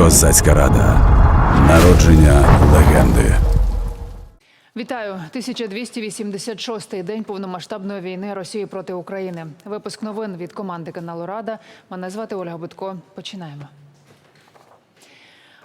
Козацька рада. Народження легенди. Вітаю 1286-й день повномасштабної війни Росії проти України. Випуск новин від команди каналу Рада. Мене звати Ольга Будко. Починаємо.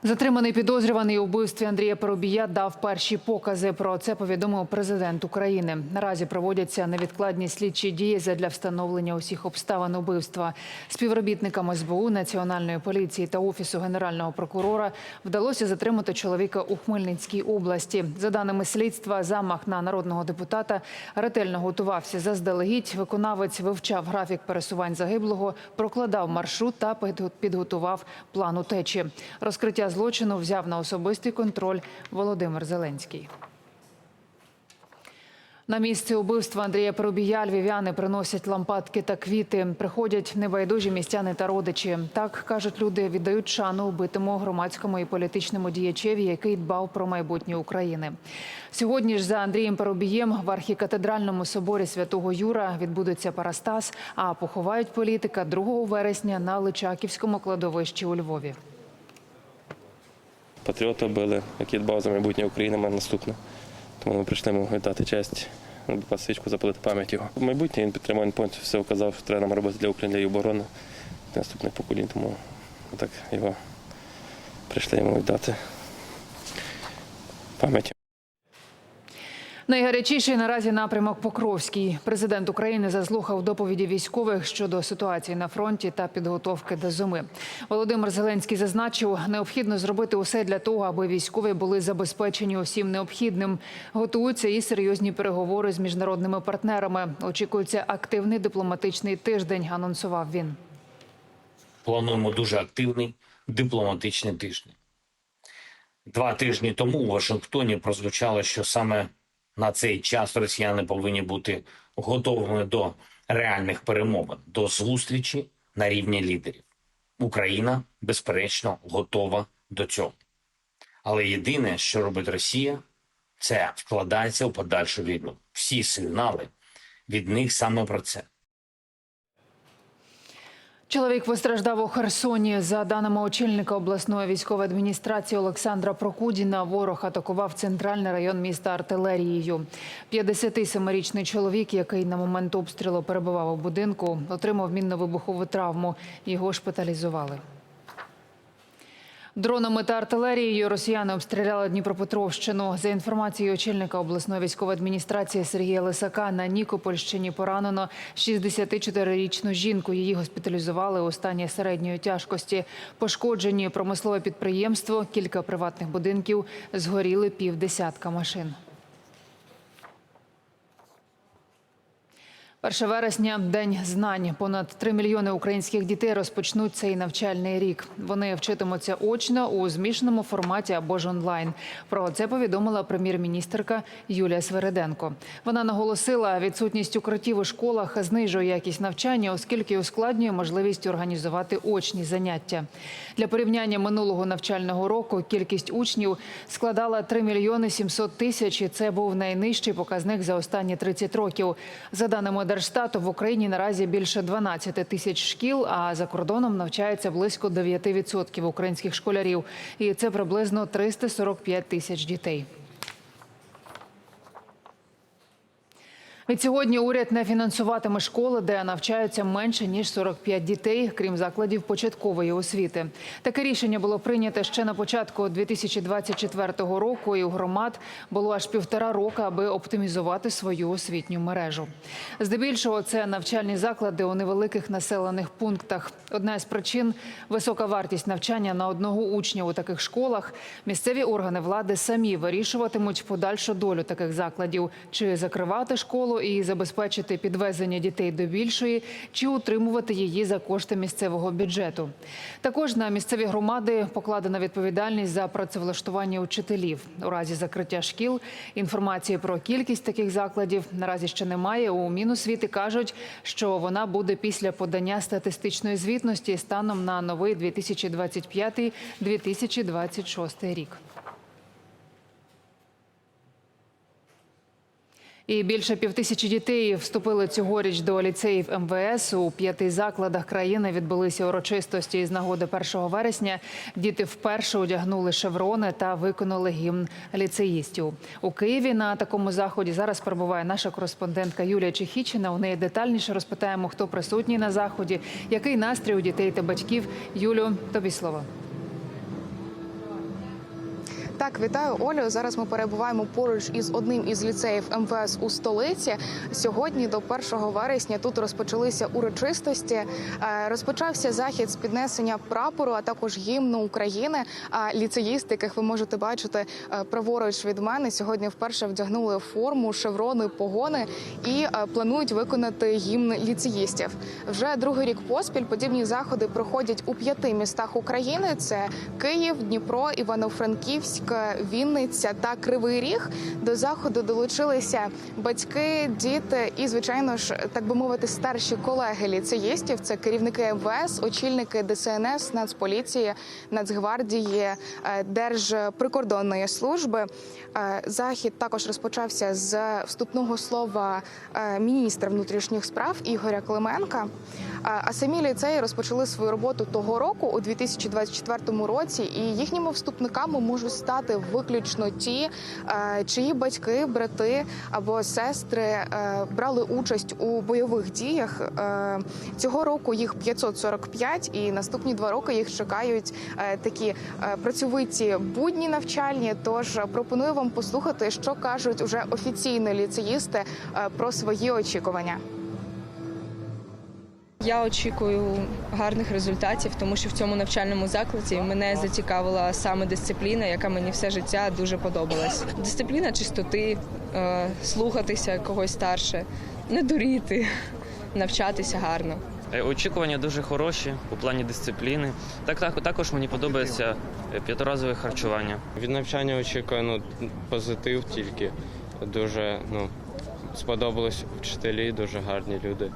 Затриманий підозрюваний у вбивстві Андрія Поробія дав перші покази. Про це повідомив президент України. Наразі проводяться невідкладні слідчі дії для встановлення усіх обставин убивства. Співробітникам СБУ, Національної поліції та офісу генерального прокурора вдалося затримати чоловіка у Хмельницькій області. За даними слідства, замах на народного депутата ретельно готувався заздалегідь. Виконавець вивчав графік пересувань загиблого, прокладав маршрут та підго- підготував план утечі. Розкриття злочину взяв на особистий контроль Володимир Зеленський. На місце убивства Андрія Поробія львів'яни приносять лампадки та квіти. Приходять небайдужі містяни та родичі. Так кажуть люди, віддають шану убитому громадському і політичному діячеві, який дбав про майбутнє України. Сьогодні ж за Андрієм Поробієм в архікатедральному соборі святого Юра відбудеться Парастас, а поховають політика 2 вересня на Личаківському кладовищі у Львові. Патріота били, який дбав за майбутнє України, мене наступне. Тому ми прийшли йому віддати честь, на свічку запалити пам'ять його. Майбутнє він підтримав, він все вказав, що треба нам робити для України, її оборони, для наступних поколінь. Тому так його прийшли йому віддати пам'ять. Найгарячіший наразі напрямок Покровський. Президент України заслухав доповіді військових щодо ситуації на фронті та підготовки до зими. Володимир Зеленський зазначив, необхідно зробити усе для того, аби військові були забезпечені усім необхідним. Готуються і серйозні переговори з міжнародними партнерами. Очікується активний дипломатичний тиждень. Анонсував він. плануємо дуже активний дипломатичний тиждень. Два тижні тому у Вашингтоні прозвучало, що саме на цей час росіяни повинні бути готовими до реальних перемовин, до зустрічі на рівні лідерів. Україна, безперечно, готова до цього. Але єдине, що робить Росія, це вкладається у подальшу війну. Всі сигнали від них саме про це. Чоловік постраждав у Херсоні. За даними очільника обласної військової адміністрації Олександра Прокудіна, ворог атакував центральний район міста артилерією. 57-річний чоловік, який на момент обстрілу перебував у будинку, отримав мінно-вибухову травму. Його шпиталізували. Дронами та артилерією росіяни обстріляли Дніпропетровщину. За інформацією очільника обласної військової адміністрації Сергія Лисака, на Нікопольщині поранено 64-річну жінку. Її госпіталізували у стані середньої тяжкості. Пошкоджені промислове підприємство, кілька приватних будинків, згоріли півдесятка машин. 1 вересня – День знань. Понад 3 мільйони українських дітей розпочнуть цей навчальний рік. Вони вчитимуться очно у змішаному форматі або ж онлайн. Про це повідомила прем'єр-міністерка Юлія Свереденко. Вона наголосила, відсутність укриттів у школах знижує якість навчання, оскільки ускладнює можливість організувати очні заняття. Для порівняння минулого навчального року кількість учнів складала 3 мільйони 700 тисяч. і Це був найнижчий показник за останні 30 років. За даними Держстату, в Україні наразі більше 12 тисяч шкіл, а за кордоном навчається близько 9% українських школярів. І це приблизно 345 тисяч дітей. Відсьогодні уряд не фінансуватиме школи, де навчаються менше ніж 45 дітей, крім закладів початкової освіти. Таке рішення було прийнято ще на початку 2024 року. І у громад було аж півтора року, аби оптимізувати свою освітню мережу. Здебільшого це навчальні заклади у невеликих населених пунктах. Одна з причин висока вартість навчання на одного учня у таких школах. Місцеві органи влади самі вирішуватимуть подальшу долю таких закладів: чи закривати школу і забезпечити підвезення дітей до більшої, чи утримувати її за кошти місцевого бюджету. Також на місцеві громади покладена відповідальність за працевлаштування учителів у разі закриття шкіл. Інформації про кількість таких закладів наразі ще немає. У Міносвіти кажуть, що вона буде після подання статистичної звітності станом на новий 2025-2026 рік. І більше півтисячі дітей вступили цьогоріч до ліцеїв МВС. У п'яти закладах країни відбулися урочистості із нагоди 1 вересня. Діти вперше одягнули шеврони та виконали гімн ліцеїстів. У Києві на такому заході зараз перебуває наша кореспондентка Юлія Чехічина. У неї детальніше розпитаємо, хто присутній на заході, який настрій у дітей та батьків. Юлю, тобі слово. Так, вітаю Олю. Зараз ми перебуваємо поруч із одним із ліцеїв МВС у столиці. Сьогодні до 1 вересня тут розпочалися урочистості. Е, Розпочався захід з піднесення прапору, а також гімну України. А ліцеїсти, яких ви можете бачити е, праворуч від мене, сьогодні вперше вдягнули форму, шеврони, погони і е, планують виконати гімн ліцеїстів. Вже другий рік поспіль подібні заходи проходять у п'яти містах України: це Київ, Дніпро, Івано-Франківськ, Вінниця та Кривий Ріг. До заходу долучилися батьки, діти і, звичайно ж, так би мовити, старші колеги ліцеїстів. Це керівники МВС, очільники ДСНС, Нацполіції, Нацгвардії, е, Держприкордонної служби. Е, Захід також розпочався з вступного слова е, міністра внутрішніх справ Ігоря Клименка. А самі ліцеї розпочали свою роботу того року у 2024 році, і їхніми вступниками можуть стати виключно ті, е, чиї батьки, брати або сестри е, брали участь у бойових діях. Е, Цього року їх 545, і наступні два роки їх чекають такі працьовиті будні навчальні. Тож пропоную вам послухати, що кажуть уже офіційно ліцеїсти про свої очікування. Я очікую гарних результатів, тому що в цьому навчальному закладі мене зацікавила саме дисципліна, яка мені все життя дуже подобалась. Дисципліна чистоти, е, слухатися когось старше, не дуріти, навчатися гарно. Е, Очікування дуже хороші у плані дисципліни. Так, так також мені подобається е, п'ятиразове харчування. Від навчання очікую ну, позитив тільки. Дуже ну, сподобались вчителі, дуже гарні люди.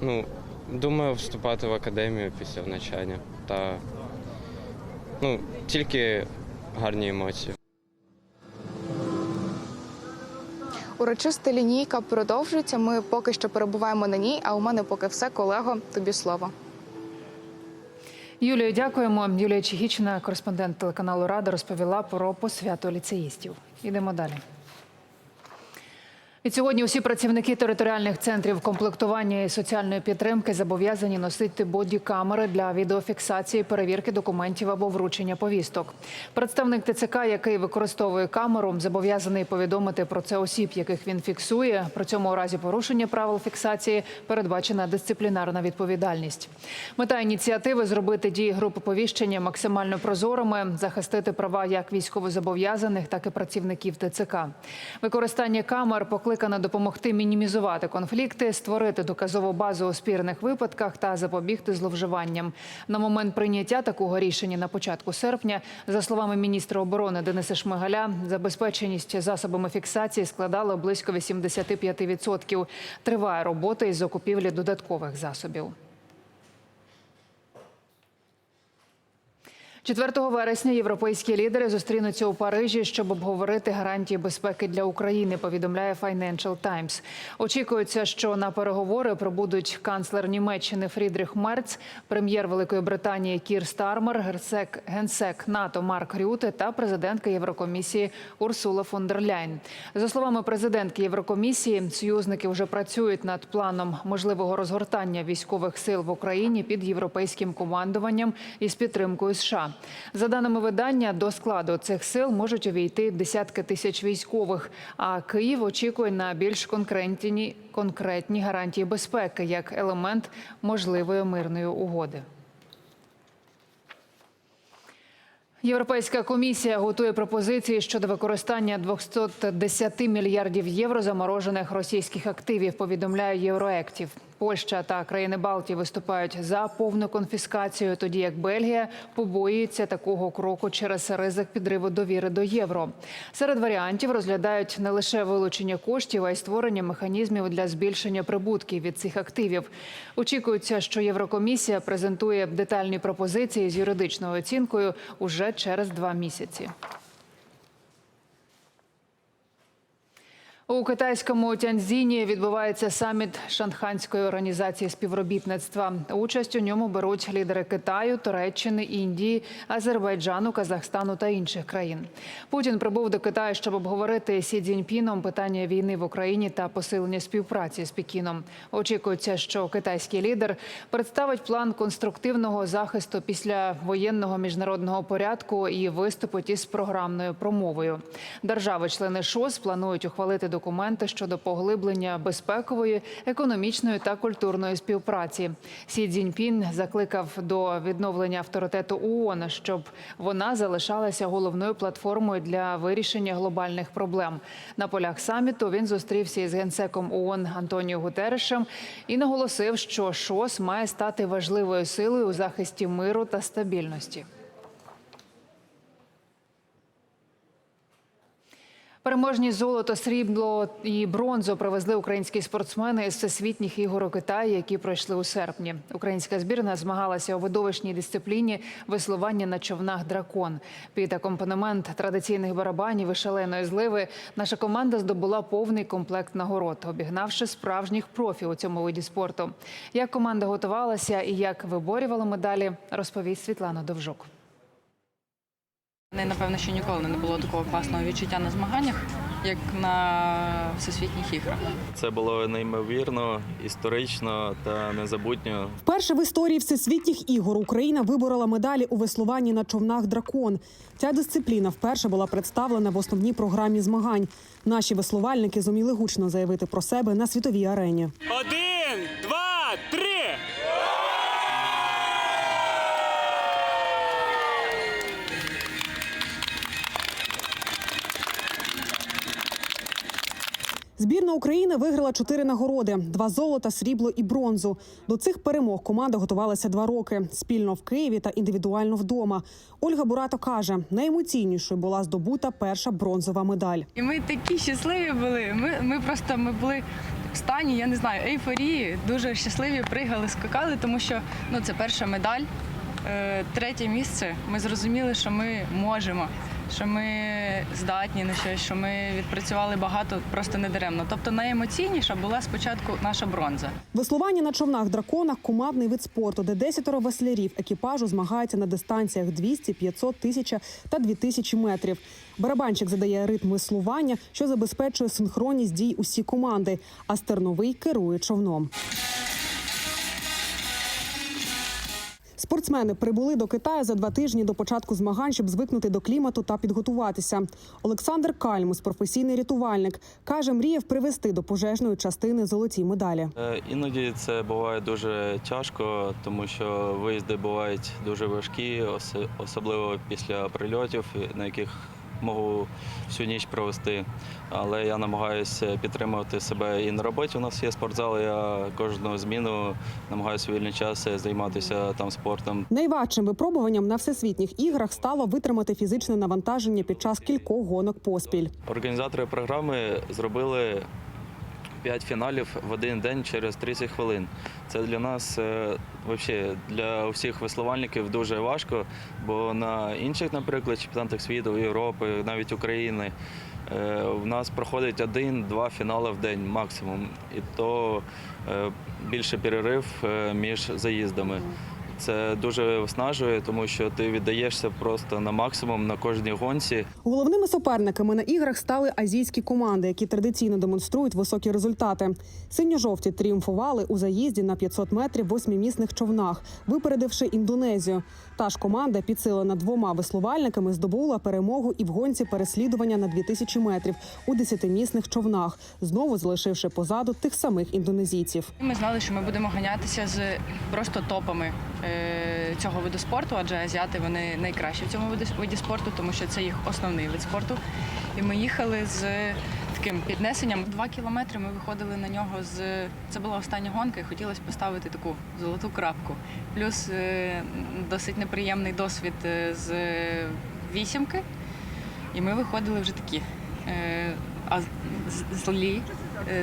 Ну, думаю, вступати в академію після навчання. Та ну, тільки гарні емоції. Урочиста лінійка продовжується. Ми поки що перебуваємо на ній. А у мене поки все, колего. Тобі слово. Юлію, дякуємо. Юлія Чехічна, кореспондент телеканалу Рада, розповіла про посвяту ліцеїстів. Ідемо далі. І сьогодні усі працівники територіальних центрів комплектування і соціальної підтримки зобов'язані носити боді-камери для відеофіксації, перевірки документів або вручення повісток. Представник ТЦК, який використовує камеру, зобов'язаний повідомити про це осіб, яких він фіксує. При цьому у разі порушення правил фіксації передбачена дисциплінарна відповідальність. Мета ініціативи зробити дії групи повіщення максимально прозорими, захистити права як військовозобов'язаних, так і працівників ТЦК. Використання камер покликане допомогти мінімізувати конфлікти, створити доказову базу у спірних випадках та запобігти зловживанням. На момент прийняття такого рішення на початку серпня, за словами міністра оборони Дениса Шмигаля, забезпеченість засобами фіксації складала близько 85%. Триває робота із закупівлі додаткових засобів. 4 вересня європейські лідери зустрінуться у Парижі, щоб обговорити гарантії безпеки для України. Повідомляє Financial Times. Очікується, що на переговори прибудуть канцлер Німеччини Фрідріх Мерц, прем'єр Великої Британії Кір Стармер, герцек генсек НАТО Марк Рюте та президентка Єврокомісії Урсула фон дер Ляйн. За словами президентки Єврокомісії, союзники вже працюють над планом можливого розгортання військових сил в Україні під європейським командуванням із підтримкою США. За даними видання, до складу цих сил можуть увійти десятки тисяч військових. А Київ очікує на більш конкретні, конкретні гарантії безпеки як елемент можливої мирної угоди. Європейська комісія готує пропозиції щодо використання 210 мільярдів євро заморожених російських активів. Повідомляє Євроектів. Польща та країни Балтії виступають за повну конфіскацію, тоді як Бельгія побоюється такого кроку через ризик підриву довіри до євро. Серед варіантів розглядають не лише вилучення коштів, а й створення механізмів для збільшення прибутків від цих активів. Очікується, що Єврокомісія презентує детальні пропозиції з юридичною оцінкою уже через два місяці. У китайському Тяньцзіні відбувається саміт Шанханської організації співробітництва. Участь у ньому беруть лідери Китаю, Туреччини, Індії, Азербайджану, Казахстану та інших країн. Путін прибув до Китаю, щоб обговорити Сі Цзіньпіном питання війни в Україні та посилення співпраці з Пекіном. Очікується, що китайський лідер представить план конструктивного захисту після воєнного міжнародного порядку і виступить із програмною промовою. Держави-члени ШОС планують ухвалити документи щодо поглиблення безпекової, економічної та культурної співпраці. Сі Цзіньпін закликав до відновлення авторитету ООН, щоб вона залишалася головною платформою для вирішення глобальних проблем. На полях саміту він зустрівся із генсеком ООН Антоніо Гутерешем і наголосив, що ШОС має стати важливою силою у захисті миру та стабільності. Переможні золото, срібло і бронзу привезли українські спортсмени із всесвітніх ігор у Китаї, які пройшли у серпні. Українська збірна змагалася у видовищній дисципліні веслування на човнах дракон. Під акомпанемент традиційних барабанів і шаленої зливи наша команда здобула повний комплект нагород, обігнавши справжніх профі у цьому виді спорту. Як команда готувалася і як виборювала медалі, розповість Світлана Довжук. Не напевно, що ніколи не було такого класного відчуття на змаганнях, як на всесвітніх іграх. Це було неймовірно, історично та незабутньо. Вперше в історії всесвітніх ігор Україна виборола медалі у веслуванні на човнах дракон. Ця дисципліна вперше була представлена в основній програмі змагань. Наші веслувальники зуміли гучно заявити про себе на світовій арені. Один, Збірна України виграла чотири нагороди: два золота, срібло і бронзу. До цих перемог команда готувалася два роки спільно в Києві та індивідуально вдома. Ольга Бурато каже, найемоційнішою була здобута перша бронзова медаль. І ми такі щасливі були. Ми, ми просто ми були в стані, я не знаю, ейфорії, дуже щасливі, пригали, скакали, тому що ну, це перша медаль. Е, Третє місце. Ми зрозуміли, що ми можемо, що ми здатні на щось, що ми відпрацювали багато, просто не даремно. Тобто найемоційніша була спочатку наша бронза. Веслування на човнах драконах командний вид спорту, де десятеро веслярів екіпажу змагаються на дистанціях 200, 500, 1000 та 2000 метрів. Барабанчик задає ритм веслування, що забезпечує синхронність дій усі команди. А стерновий керує човном. Спортсмени прибули до Китаю за два тижні до початку змагань, щоб звикнути до клімату та підготуватися. Олександр Кальмус, професійний рятувальник, каже, мріяв привезти до пожежної частини золоті медалі. Е, Іноді це буває дуже тяжко, тому що виїзди бувають дуже важкі, особливо після прильотів, на яких можу всю ніч провести. Але я намагаюся підтримувати себе і на роботі. У нас є спортзал. Я кожну зміну намагаюся вільний час займатися там спортом. Найважчим випробуванням на всесвітніх іграх стало витримати фізичне навантаження під час кількох гонок поспіль. Організатори програми зробили п'ять фіналів в один день через 30 хвилин. Це для нас взагалі, для всіх веслувальників дуже важко, бо на інших, наприклад, чемпіонатах світу, Європи, навіть України. е, В нас проходить один-два фінали в день максимум, і то е, більше перерив е, між заїздами. Це дуже виснажує, тому що ти віддаєшся просто на максимум на кожній гонці. Головними суперниками на іграх стали азійські команди, які традиційно демонструють високі результати. Синьо-жовті тріумфували у заїзді на 500 метрів восьмимісних човнах, випередивши Індонезію. Та ж команда, підсилена двома веслувальниками, здобула перемогу і в гонці переслідування на 2000 метрів у десятимісних човнах, знову залишивши позаду тих самих індонезійців. Ми знали, що ми будемо ганятися з просто топами е, цього виду спорту, адже азіати вони найкращі в цьому виді, спорту, тому що це їх основний вид спорту. І ми їхали з таким піднесенням. Два кілометри ми виходили на нього з це була остання гонка, і хотілося поставити таку золоту крапку. Плюс е, досить неприємний досвід е, з вісімки. І ми виходили вже такі е, а, злі,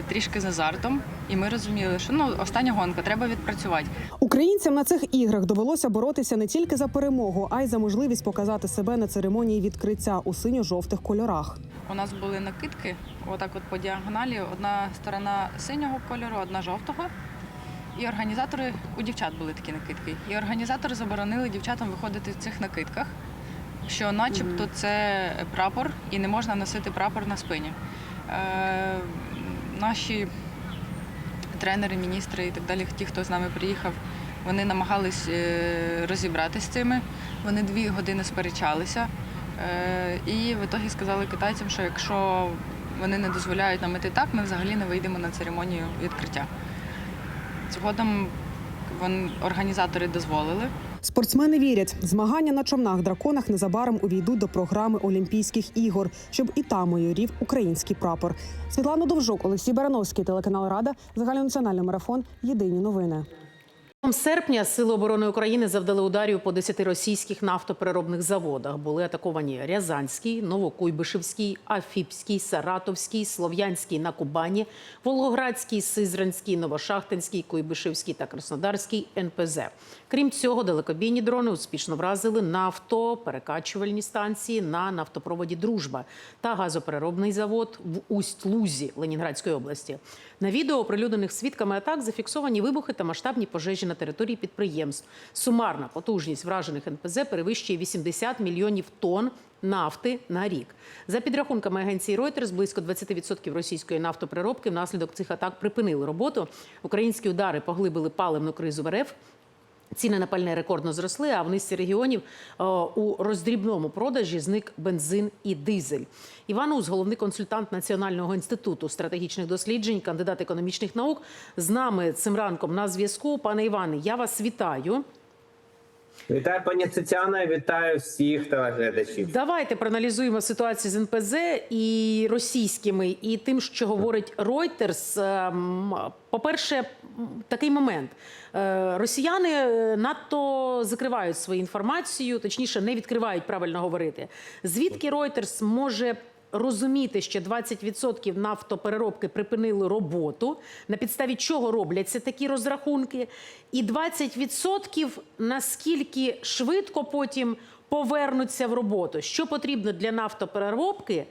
трішки з азартом. І ми розуміли, що ну остання гонка, треба відпрацювати. Українцям на цих іграх довелося боротися не тільки за перемогу, а й за можливість показати себе на церемонії відкриття у синьо-жовтих кольорах. У нас були накидки, отак от по діагоналі. Одна сторона синього кольору, одна жовтого. І організатори, у дівчат були такі накидки. І організатори заборонили дівчатам виходити в цих накидках, що начебто це прапор, і не можна носити прапор на спині. Е, наші тренери, міністри і так далі, ті, хто з нами приїхав, вони намагались е, розібратися з цими. Вони дві години сперечалися. Е, І в ітогі сказали китайцям, що якщо вони не дозволяють нам іти так, ми взагалі не вийдемо на церемонію відкриття. Згодом вон, організатори дозволили. Спортсмени вірять, змагання на човнах драконах незабаром увійдуть до програми Олімпійських ігор, щоб і там майорів український прапор. Світлана Довжук, Олексій Барановський, телеканал Рада, загальнонаціональний марафон. Єдині новини. Серпня Сили оборони України завдали ударів по 10 російських нафтопереробних заводах. Були атаковані Рязанський, Новокуйбишевський, Афіпський, Саратовський, Слов'янський на Кубані, Волгоградський, Сизранський, Новошахтинський, Куйбишевський та Краснодарський НПЗ. Крім цього, далекобійні дрони успішно вразили нафтоперекачувальні станції на нафтопроводі Дружба та газопереробний завод в Усть-Лузі Ленінградської області. На відео, оприлюднених свідками атак, зафіксовані вибухи та масштабні пожежі на території підприємств. Сумарна потужність вражених НПЗ перевищує 80 мільйонів тонн нафти на рік. За підрахунками агенції Reuters, близько 20% російської нафтопереробки внаслідок цих атак припинили роботу. Українські удари поглибили паливну кризу в РФ. Ціни на пальне рекордно зросли, а в низці регіонів е, у роздрібному продажі зник бензин і дизель. Іван Уз, головний консультант Національного інституту стратегічних досліджень, кандидат економічних наук, з нами цим ранком на зв'язку. Пане Іване, я вас вітаю. Вітаю, пані Тетяна, вітаю всіх телеглядачів. Давайте проаналізуємо ситуацію з НПЗ і російськими, і тим, що говорить Reuters. Ем, По-перше, м, такий момент. Е, Росіяни е, надто закривають свою інформацію, точніше, не відкривають правильно говорити. Звідки Reuters може розуміти, що 20% нафтопереробки припинили роботу, на підставі чого робляться такі розрахунки, і 20% наскільки швидко потім повернуться в роботу. Що потрібно для нафтопереробки,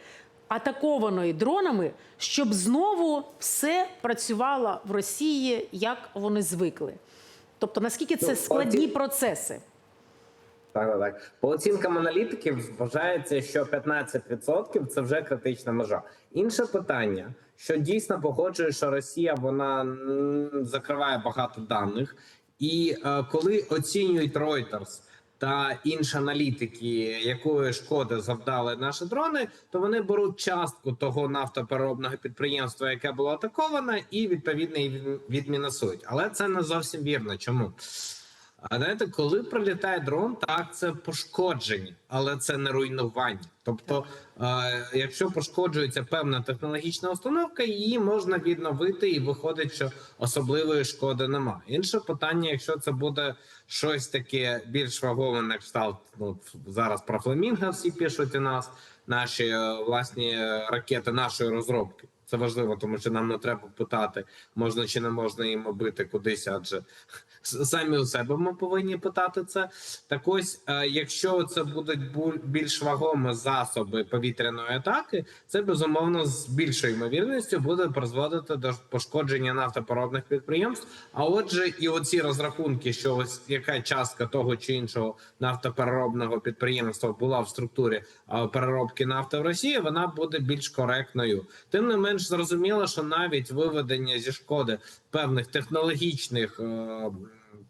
атакованої дронами, щоб знову все працювало в Росії, як вони звикли. Тобто, наскільки це Ну, складні процеси? Так, так, так. По оцінкам аналітиків вважається, що 15% це вже критична межа. Інше питання, що дійсно погоджує, що Росія вона закриває багато даних, і е, коли оцінюють Reuters та інші аналітики, якої шкоди завдали наші дрони, то вони беруть частку того нафтопереробного підприємства, яке було атаковане, і відповідно її відмінусують. Але це не зовсім вірно. Чому? А знаєте, коли прилітає дрон, так це пошкодження, але це не руйнування. Тобто, е, якщо пошкоджується певна технологічна установка, її можна відновити, і виходить, що особливої шкоди немає. Інше питання, якщо це буде щось таке більш вагове, на кшталт ну зараз про фламінго всі пишуть у нас наші е, власні е, ракети нашої розробки. Це важливо, тому що нам не треба питати, можна чи не можна їм бити кудись, адже самі у себе ми повинні питати це. Так ось, е, якщо це будуть бу- більш вагомі засоби повітряної атаки, це безумовно з більшою ймовірністю буде призводити до пошкодження нафтопереробних підприємств. А отже, і оці розрахунки, що ось яка частка того чи іншого нафтопереробного підприємства була в структурі е, переробки нафти в Росії, вона буде більш коректною. Тим не менш, зрозуміло, що навіть виведення зі шкоди певних технологічних. е,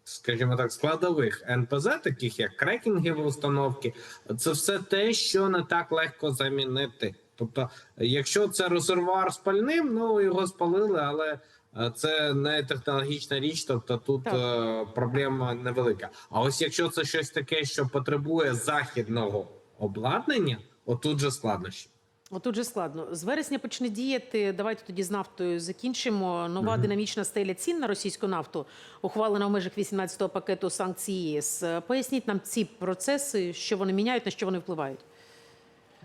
Скажімо так, складових НПЗ, таких як крекінгові установки, це все те, що не так легко замінити. Тобто, якщо це резервуар з пальним, ну його спалили, але е, це не технологічна річ, тобто тут Так. е, проблема невелика. А ось якщо це щось таке, що потребує західного обладнання, отут же складнощі. Отут же складно. З вересня почне діяти. Давайте тоді з нафтою закінчимо. Нова динамічна стеля цін на російську нафту, ухвалена в межах 18-го пакету санкцій ЄС. Поясніть нам ці процеси, що вони міняють, на що вони впливають.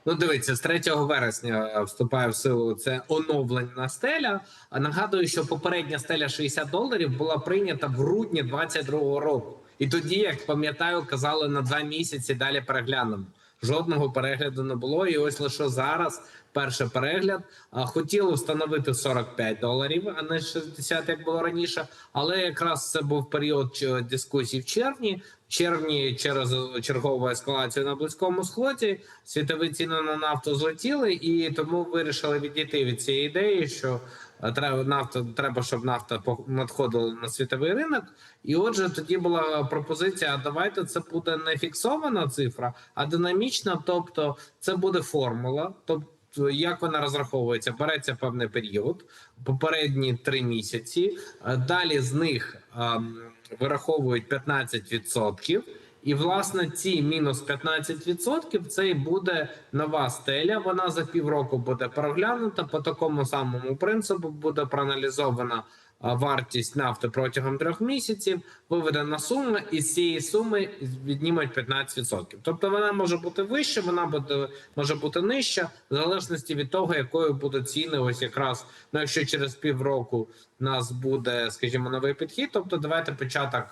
Ну, дивіться, з 3 вересня вступає в силу це оновлена стеля. А нагадую, що попередня стеля 60 доларів була прийнята в грудні 22 року. І тоді, як пам'ятаю, казали на два місяці далі переглянемо. Жодного перегляду не було. І ось лише зараз перший перегляд. Хотіли встановити 45 доларів, а не 60, як було раніше. Але якраз це був період ч- дискусій в червні. В червні через чергову ескалацію на близькому сході світові ціни на нафту злетіли, і тому вирішили відійти від цієї ідеї, що е, треба нафта, треба, щоб нафта надходила на світовий ринок. І отже, тоді була пропозиція: давайте це буде не фіксована цифра, а динамічна. Тобто, це буде формула. Тобто, як вона розраховується? Береться певний період, попередні три місяці. е, Далі з них ем, вираховують 15%. І власне ці мінус 15% це і буде нова стеля. Вона за півроку буде проглянута По такому самому принципу буде проаналізована вартість нафти протягом трьох місяців, виведена сума, і з цієї суми віднімуть 15%. Тобто вона може бути вища, вона буде може бути нижча, в залежності від того, якою будуть ціни. Ось якраз ну, якщо через півроку нас буде, скажімо, новий підхід. Тобто, давайте початок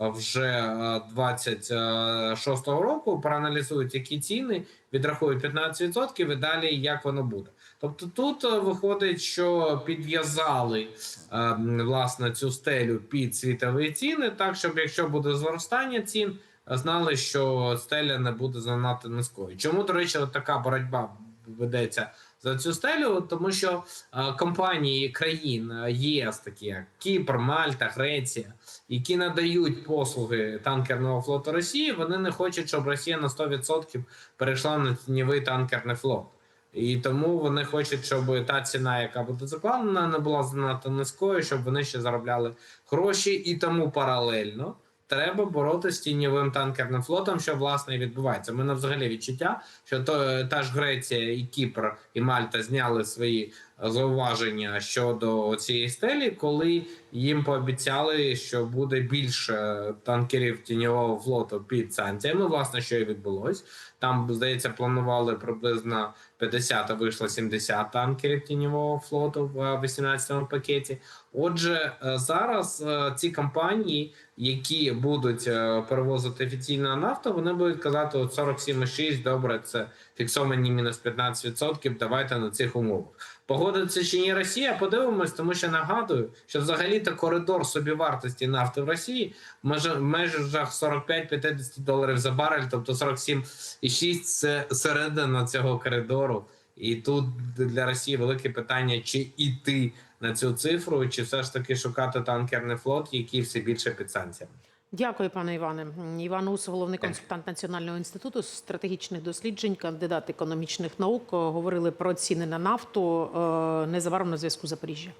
вже е, 26-го року проаналізують, які ціни, відрахують 15% і далі як воно буде. Тобто тут е, виходить, що підв'язали е, власне цю стелю під світові ціни, так щоб якщо буде зростання цін, знали, що стеля не буде занадто низькою. Чому до речі, така боротьба ведеться за цю стелю? Тому що е, компанії країн єС, такі як Кіпр, Мальта, Греція, які надають послуги танкерного флоту Росії, вони не хочуть, щоб Росія на 100% перейшла на тіньовий танкерний флот. І тому вони хочуть, щоб та ціна, яка буде закладена, не була занадто низькою, щоб вони ще заробляли гроші, і тому паралельно треба боротися з тіньовим танкерним флотом, що власне і відбувається. У мене взагалі відчуття, що то та ж Греція і Кіпр і Мальта зняли свої зауваження щодо цієї стелі, коли їм пообіцяли, що буде більше танкерів тіньового флоту під санкціями. Власне, що і відбулось. Там здається, планували приблизно 50, а вийшло 70 танкерів тіньового флоту в 18-му пакеті. Отже, е, зараз е, ці компанії, які будуть е, перевозити офіційну нафту, вони будуть казати: от 47,6, добре, це фіксовані мінус 15%, Давайте на цих умовах. Погодиться чи ні Росія, подивимось, тому що нагадую, що взагалі-то коридор собівартості нафти в Росії в межах- в межах 45-50 доларів за барель, тобто 47,6 – це середина цього коридору. І тут для Росії велике питання: чи іти на цю цифру, чи все ж таки шукати танкерний флот, який все більше під санкціями. Дякую, пане Іване. Іван Ус, головний консультант Національного інституту стратегічних досліджень, кандидат економічних наук, говорили про ціни на нафту е, незабаром на зв'язку Запоріжжя.